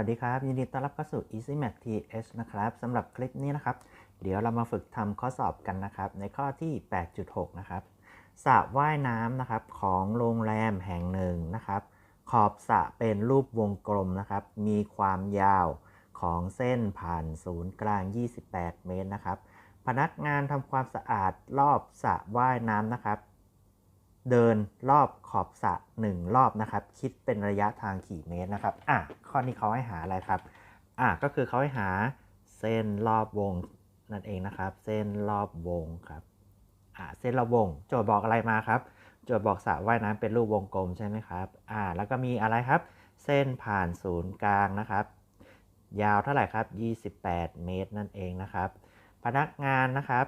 วัสดีครับ ยินดีต้อนรับเข้าสู่ Easy Math TH นะครับสำหรับคลิปนี้นะครับ เดี๋ยวเรามาฝึกทำข้อสอบกันนะครับ ในข้อที่ 8.6 นะครับสระว่ายน้ำนะครับของโรงแรมแห่งหนึ่งนะครับ ขอบสระเป็นรูปวงกลมนะครับ มีความยาวของเส้นผ่านศูนย์กลาง 28 เมตรนะครับ พนักงานทำความสะอาดรอบสระว่ายน้ำนะครับ เดินรอบขอบสระ1รอบนะครับ คิดเป็นระยะทางกี่เมตรนะครับ อะ ข้อนี้เขาให้หาอะไรครับ อะ ก็คือเขาให้หาเส้นรอบวงนั่นเองนะครับ เส้นรอบวงครับ อะ เส้นรอบวง โจทย์บอกอะไรมาครับ โจทย์บอกสระว่ายน้ำเป็นรูปวงกลมใช่ไหมครับ อ่าแล้วก็มีอะไรครับ เส้นผ่านศูนย์กลางนะครับ ยาวเท่าไหร่ครับ 28 เมตรนั่นเองนะครับ พนักงานนะครับ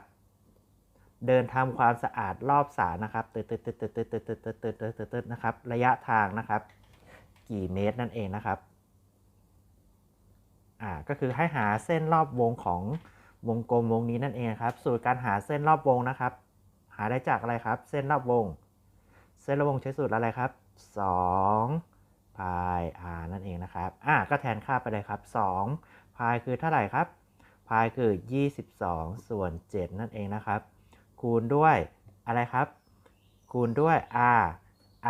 เดินทำความสะอาดรอบสระนะครับตึ๊ดตึ๊ดตึ๊ดตึ๊ดตึ๊ดตึ๊ดตึ๊ดตึ๊ดตึ๊ดตึ๊ดตึ๊ดนะครับ ระยะทางนะครับ กี่เมตรนั่นเองนะครับ อ่า ก็คือให้หาเส้นรอบวงของวงกลมวงนี้นั่นเองครับ สูตรการหาเส้นรอบวงนะครับ หาได้จากอะไรครับ เส้นรอบวง เส้นรอบวงใช้สูตรอะไรครับ2พาย r นั่นเองนะครับ อ่า ก็แทนค่าไปเลยครับ2พายคือเท่าไหร่ครับพายคือ 22 ส่วน 7 นั่นเองนะครับ คูณด้วยอะไรครับ คูณด้วย r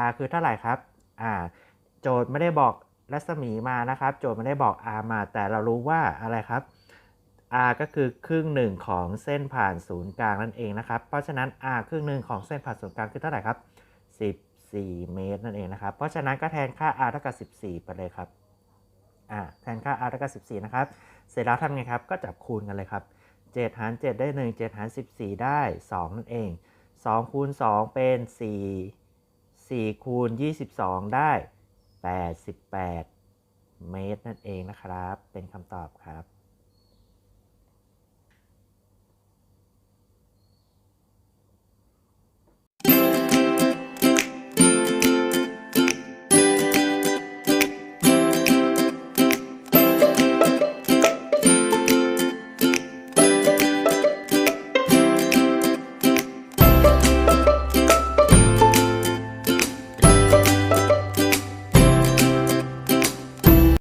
r คือเท่าไหร่ครับอ่าโจทย์ไม่ได้บอกรัศมีมานะครับ โจทย์ไม่ได้บอก r มา แต่เรารู้ว่าอะไรครับ r ก็คือครึ่งหนึ่งของเส้นผ่านศูนย์กลางนั่นเองนะครับ เพราะฉะนั้น r ครึ่งหนึ่งของเส้นผ่านศูนย์กลางคือเท่าไหร่ครับ 14 เมตรนั่นเองนะครับ เพราะฉะนั้นก็แทนค่า r เท่ากับ 14 ไปเลยครับอ่าแทนค่า r เท่ากับ 14 นะครับ เสร็จแล้วทำไงครับ ก็จับคูณกันเลยครับ 7 หาร 7 ได้ 1 7 หาร 14 ได้ 2 นั่นเอง 2 คูณ 2 เป็น 4 4 คูณ 22 ได้ 88 เมตรนั่นเองนะครับ เป็นคำตอบครับ